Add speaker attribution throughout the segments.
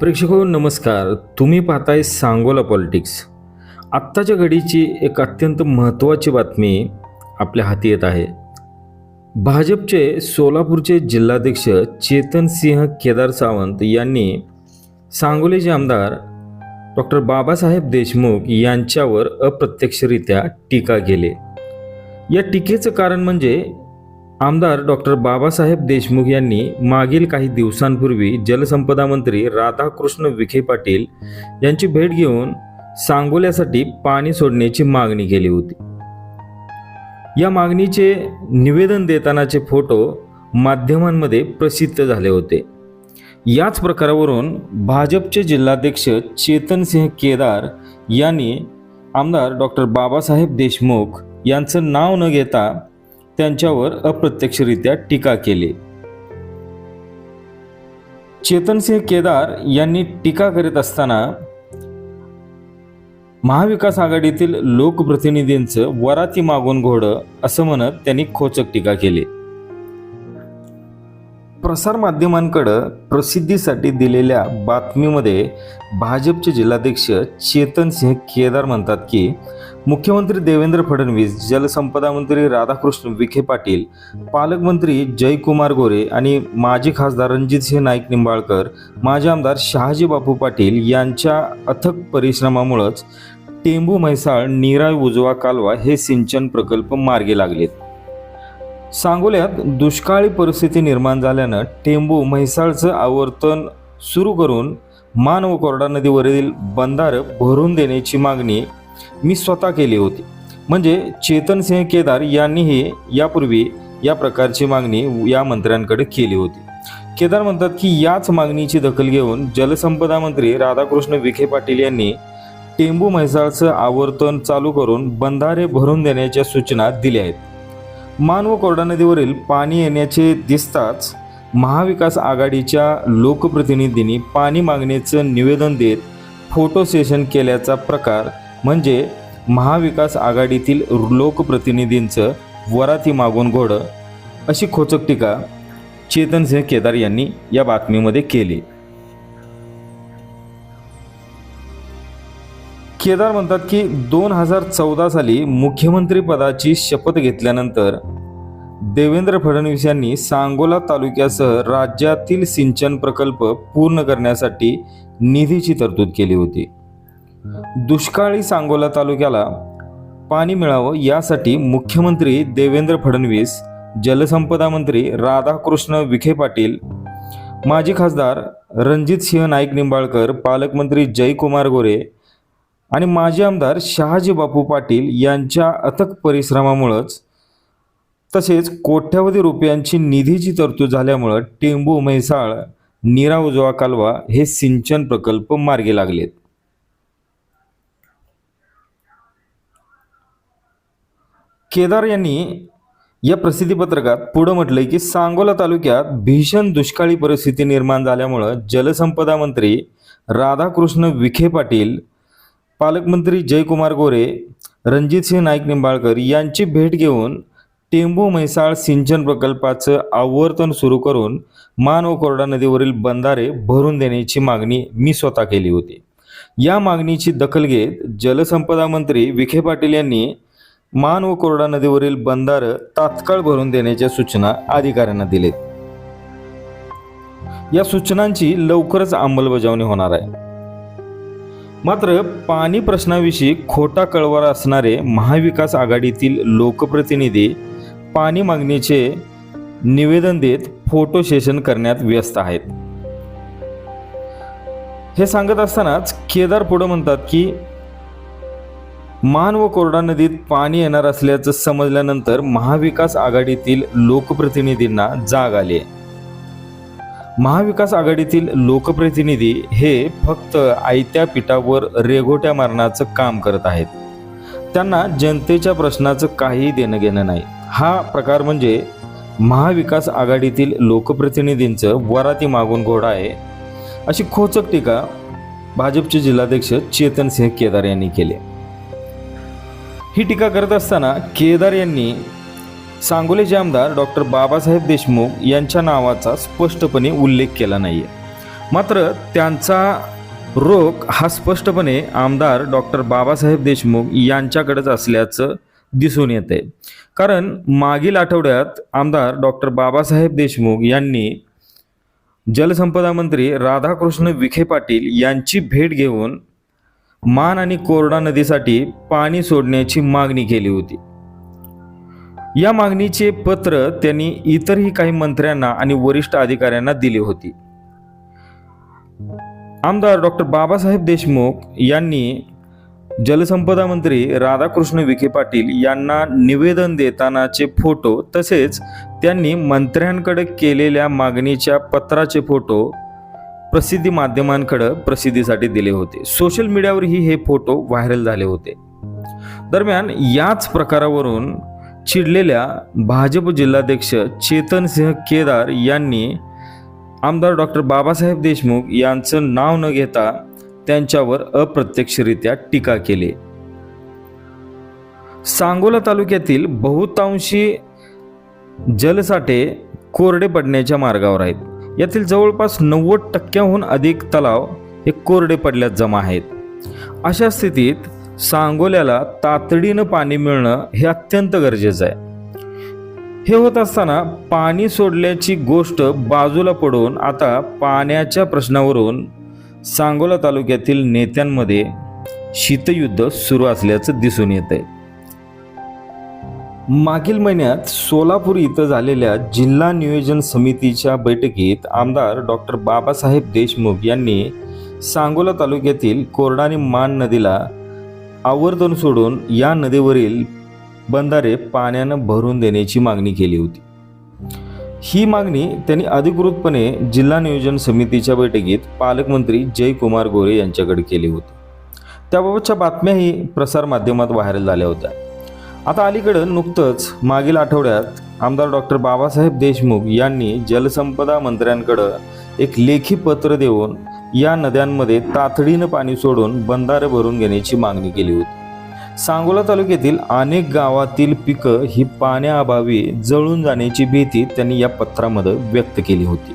Speaker 1: प्रेक्षको नमस्कार. तुम्ही पाहताय सांगोला पॉलिटिक्स. आत्ताच्या घडीची एक अत्यंत महत्त्वाची बातमी आपल्या हाती येत आहे. भाजपचे सोलापूरचे जिल्हाध्यक्ष चेतन सिंह केदार सावंत यांनी सांगोलीचे आमदार डॉक्टर बाबासाहेब देशमुख यांच्यावर अप्रत्यक्षरित्या टीका केली. या टीकेचं कारण म्हणजे आमदार डॉक्टर बाबासाहेब देशमुख यांनी मागील काही दिवसांपूर्वी जलसंपदा मंत्री राधाकृष्ण विखे पाटील यांची भेट घेऊन सांगोल्यासाठी पाणी सोडण्याची मागणी केली होती. या मागणीचे निवेदन देतानाचे फोटो माध्यमांमध्ये प्रसिद्ध झाले होते. याच प्रकारावरून भाजपचे जिल्हाध्यक्ष चेतन सिंह केदार यांनी आमदार डॉक्टर बाबासाहेब देशमुख यांचं नाव न घेता त्यांच्यावर अप्रत्यक्षरित्या टीका केली. चेतनसिंह केदार यांनी टीका करीत असताना महाविकास आघाडीतील लोकप्रतिनिधींचं वराती मागून घोडं असं म्हणत त्यांनी खोचक टीका केली. प्रसारमाध्यमांकडं प्रसिद्धीसाठी दिलेल्या बातमीमध्ये भाजपचे जिल्हाध्यक्ष चेतन सिंह केदार म्हणतात की मुख्यमंत्री देवेंद्र फडणवीस जलसंपदा मंत्री राधाकृष्ण विखे पाटील पालकमंत्री जयकुमार गोरे आणि माजी खासदार रणजितसिंह नाईक निंबाळकर माजी आमदार शहाजी बापू पाटील यांच्या अथक परिश्रमामुळंच टेंबू म्हैसाळ निराय उजवा कालवा हे सिंचन प्रकल्प मार्गी लागलेत. सांगोल्यात दुष्काळी परिस्थिती निर्माण झाल्यानं टेंबू म्हैसाळचं आवर्तन सुरू करून मान व कोरडा नदीवरील बंधारं भरून देण्याची मागणी मी स्वतः केली होती. म्हणजे चेतन सिंह केदार यांनीही यापूर्वी या प्रकारची मागणी या मंत्र्यांकडे केली होती. केदार म्हणतात की याच मागणीची दखल घेऊन जलसंपदा मंत्री राधाकृष्ण विखे पाटील यांनी टेंबू म्हैसाळचं आवर्तन चालू करून बंधारे भरून देण्याच्या सूचना दिल्या आहेत. मान व कोरडा नदीवरील पाणी येण्याचे दिसताच महाविकास आघाडीच्या लोकप्रतिनिधींनी पाणी मागणीचं निवेदन देत फोटो सेशन केल्याचा प्रकार म्हणजे महाविकास आघाडीतील लोकप्रतिनिधींचं वराती मागून घोडं. अशी खोचक टीका चेतनसिंह केदार यांनी या बातमीमध्ये केली. केदार म्हणतात की दोन हजार चौदा साली मुख्यमंत्री पदाची शपथ घेतल्यानंतर देवेंद्र फडणवीस यांनी सांगोला तालुक्यासह राज्यातील सिंचन प्रकल्प पूर्ण करण्यासाठी निधीची तरतूद केली होती. दुष्काळी सांगोला तालुक्याला पाणी मिळावं यासाठी मुख्यमंत्री देवेंद्र फडणवीस जलसंपदा मंत्री राधाकृष्ण विखे पाटील माजी खासदार रणजित सिंह नाईक निंबाळकर पालकमंत्री जयकुमार गोरे आणि माजी आमदार शहाजी बापू पाटील यांच्या अथक परिश्रमामुळंच तसेच कोट्यावधी रुपयांची निधीची तरतूद झाल्यामुळं टेंबू म्हैसाळ नीरा उजवा कालवा हे सिंचन प्रकल्प मार्गी लागलेत. केदार यांनी या प्रसिद्धीपत्रकात पुढं म्हटलंय की सांगोला तालुक्यात भीषण दुष्काळी परिस्थिती निर्माण झाल्यामुळं जलसंपदा मंत्री राधाकृष्ण विखे पाटील पालकमंत्री जयकुमार गोरे रणजितसिंह नाईक निंबाळकर यांची भेट घेऊन टेंबू म्हैसाळ सिंचन प्रकल्पाचं आवर्तन सुरू करून मान व कोरडा नदीवरील बंधारे भरून देण्याची मागणी मी स्वतः केली होती. या मागणीची दखल घेत जलसंपदा मंत्री विखे पाटील यांनी मान व कोरडा नदीवरील बंधारं तात्काळ भरून देण्याच्या सूचना अधिकाऱ्यांना दिलेत. या सूचनांची लवकरच अंमलबजावणी होणार आहे. मात्र पाणी प्रश्नाविषयी खोटा कळवार असणारे महाविकास आघाडीतील लोकप्रतिनिधी पाणी मागणीचे निवेदन देत फोटो सेशन करण्यात व्यस्त आहेत. हे सांगत असतानाच केदार पुढे म्हणतात की मान व कोरडा नदीत पाणी येणार असल्याचं समजल्यानंतर महाविकास आघाडीतील लोकप्रतिनिधींना जाग आली महाविकास आघाडीतील लोकप्रतिनिधी हे फक्त आयत्या पिठावर रेघोट्या मारण्याचं काम करत आहेत. त्यांना जनतेच्या प्रश्नाचं काहीही देणं घेणं नाही. हा प्रकार म्हणजे महाविकास आघाडीतील लोकप्रतिनिधींचं वराती मागून घोडा आहे अशी खोचक टीका भाजपचे जिल्हाध्यक्ष चेतन सिंह केदार यांनी केली ही टीका करत असताना केदार यांनी सांगोलीचे आमदार डॉक्टर बाबासाहेब देशमुख यांच्या नावाचा स्पष्टपणे उल्लेख केला नाहीये. मात्र त्यांचा रोख हा स्पष्टपणे आमदार डॉक्टर बाबासाहेब देशमुख यांच्याकडेच असल्याचं दिसून येते कारण मागील आठवड्यात आमदार डॉक्टर बाबासाहेब देशमुख यांनी जलसंपदा मंत्री राधाकृष्ण विखे पाटील यांची भेट घेऊन मान आणि कोरडा नदीसाठी पाणी सोडण्याची मागणी केली होती. या मागणीचे पत्र त्यांनी इतरही काही मंत्र्यांना आणि वरिष्ठ अधिकाऱ्यांना दिली होती. आमदार डॉक्टर बाबासाहेब देशमुख यांनी जलसंपदा मंत्री राधाकृष्ण विखे पाटील यांना निवेदन देतानाचे फोटो तसेच त्यांनी मंत्र्यांकडे केलेल्या मागणीच्या पत्राचे फोटो प्रसिद्धी माध्यमांकडे प्रसिद्धीसाठी दिले होते. सोशल मीडियावरही हे फोटो व्हायरल झाले होते. दरम्यान याच प्रकारावरून चिडलेल्या भाजप जिल्हाध्यक्ष चेतन सिंह केदार यांनी आमदार डॉक्टर बाबासाहेब देशमुख यांचं नाव न घेता त्यांच्यावर अप्रत्यक्षरित्या टीका केली. सांगोला तालुक्यातील बहुतांशी जलसाठे कोरडे पडण्याच्या मार्गावर आहेत. यातील जवळपास नव्वद टक्क्याहून अधिक तलाव हे कोरडे पडल्यात जमा आहेत. अशा स्थितीत सांगोल्याला तातडीनं पाणी मिळणं हे अत्यंत गरजेचं आहे. हे होत असताना पाणी सोडल्याची गोष्ट बाजूला पडून आता पाण्याच्या प्रश्नावरून सांगोला तालुक्यातील नेत्यांमध्ये शीतयुद्ध सुरू असल्याचं दिसून येत आहे मागील महिन्यात सोलापूर इथं झालेल्या जिल्हा नियोजन समितीच्या बैठकीत आमदार डॉक्टर बाबासाहेब देशमुख यांनी सांगोला तालुक्यातील कोरडाणी मान नदीला आवर्तन सोडून या नदीवरील बंधारे पाण्यानं भरून देण्याची मागणी केली होती. ही मागणी त्यांनी अधिकृतपणे जिल्हा नियोजन समितीच्या बैठकीत पालकमंत्री जयकुमार गोरे यांच्याकडे केली होती. त्याबाबतच्या बातम्याही प्रसारमाध्यमात व्हायरल झाल्या होत्या. आता अलीकडं नुकतंच मागील आठवड्यात आमदार डॉक्टर बाबासाहेब देशमुख यांनी जलसंपदा मंत्र्यांकडं एक लेखी पत्र देऊन या नद्यांमध्ये तातडीनं पाणी सोडून बंधारे भरून घेण्याची मागणी केली होती. सांगोला तालुक्यातील अनेक गावातील पिकं ही पाण्याअभावी जळून जाण्याची भीती त्यांनी या पत्रामध्ये व्यक्त केली होती.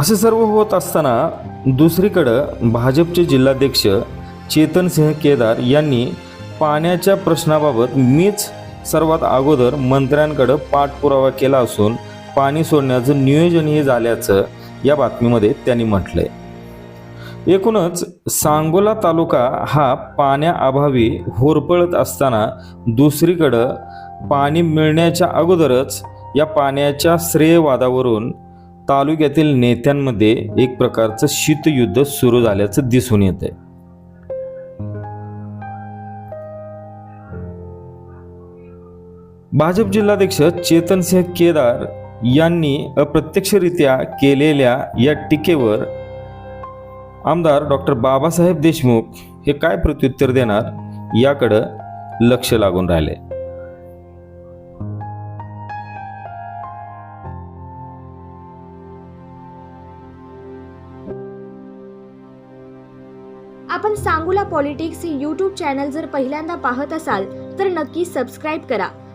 Speaker 1: असे सर्व होत असताना दुसरीकडं भाजपचे जिल्हाध्यक्ष चेतन सिंह केदार यांनी पाण्याच्या प्रश्नाबाबत मीच सर्वात अगोदर मंत्र्यांकडं पाठपुरावा केला असून पाणी सोडण्याचं नियोजनही झाल्याचं या बातमीमध्ये त्यांनी म्हटलंय. एकूणच सांगोला तालुका हा पाण्याअभावी होरपळत असताना दुसरीकडं पाणी मिळण्याच्या अगोदरच या पाण्याच्या श्रेयवादावरून तालुक्यातील नेत्यांमध्ये एक प्रकारचं शीतयुद्ध सुरू झाल्याचं दिसून येत भाजप जिल्हाध्यक्ष चेतनसिंह केदार यांनी अप्रत्यक्षरित्या केलेल्या या टीकेवर आमदार डॉक्टर बाबासाहेब देशमुख हे काय प्रत्युत्तर देणार याकडं लक्ष लागून राहिले.
Speaker 2: आपण सांगूला पॉलिटिक्स हे यूट्यूब चॅनल जर पहिल्यांदा पाहत असाल तर नक्की सबस्क्राईब करा.